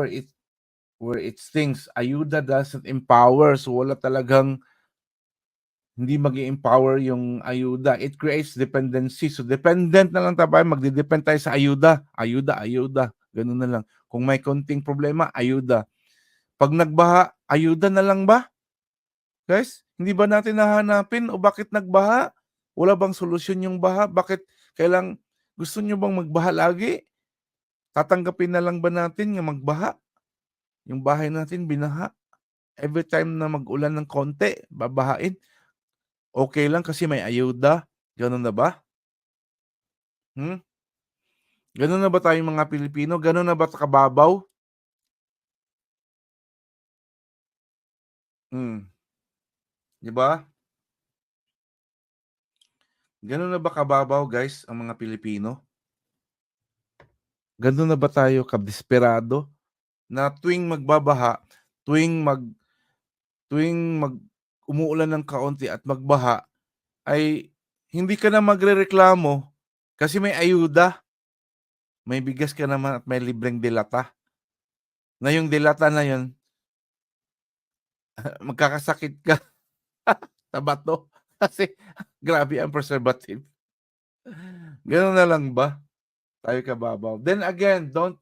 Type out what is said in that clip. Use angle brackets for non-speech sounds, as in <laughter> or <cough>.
where it where it stings. Ayuda doesn't empower. So wala talagang hindi mag empower yung ayuda. It creates dependency. So dependent na lang tayo, magde-depend tayo sa ayuda. Ayuda, ayuda. Ganun na lang. Kung may konting problema, ayuda. Pag nagbaha, ayuda na lang ba? Guys, hindi ba natin nahanapin o bakit nagbaha? Wala bang solusyon yung baha? Bakit kailang gusto nyo bang magbaha lagi? Tatanggapin na lang ba natin yung magbaha? Yung bahay natin binaha. Every time na mag-ulan ng konti, babahain. Okay lang kasi may ayuda. Ganun na ba? Hmm? Ganun na ba tayong mga Pilipino? Ganun na ba kababaw? Hmm. 'Di ba? Ganun na ba kababaw guys ang mga Pilipino? Ganun na ba tayo kadesperado na tuwing magbabaha, tuwing mag tuwing mag umuulan ng kaunti at magbaha ay hindi ka na magrereklamo kasi may ayuda. May bigas ka naman at may libreng delata. Na yung delata na yun, <laughs> magkakasakit ka <laughs> sa bato <laughs> kasi grabe ang preservative. Ganun na lang ba? Tayo kababaw. Then again, don't